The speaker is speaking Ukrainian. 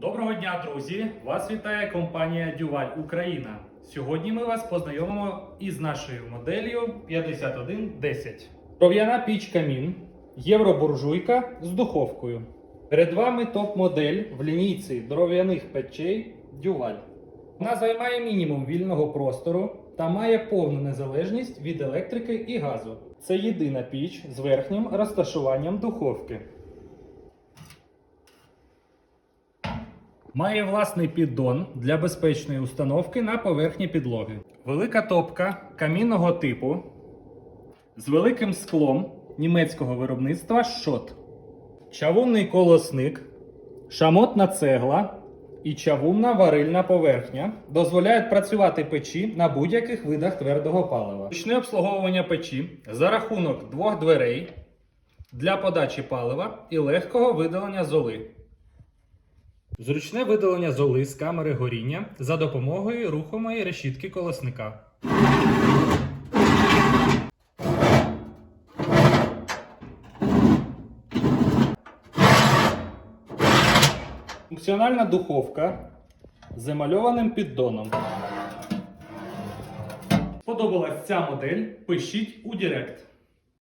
Доброго дня, друзі! Вас вітає компанія Дюваль Україна. Сьогодні ми вас познайомимо із нашою моделлю 5110. Кров'яна піч камін, євробуржуйка з духовкою. Перед вами топ-модель в лінійці дров'яних печей Дюваль. Вона займає мінімум вільного простору та має повну незалежність від електрики і газу. Це єдина піч з верхнім розташуванням духовки. Має власний піддон для безпечної установки на поверхні підлоги. Велика топка камінного типу з великим склом німецького виробництва Шот. Чавунний колосник, шамотна цегла і чавунна варильна поверхня дозволяють працювати печі на будь-яких видах твердого палива. Ручне обслуговування печі за рахунок двох дверей для подачі палива і легкого видалення золи. Зручне видалення золи з камери горіння за допомогою рухомої решітки колосника. Функціональна духовка з емальованим піддоном. Сподобалась ця модель? Пишіть у Директ.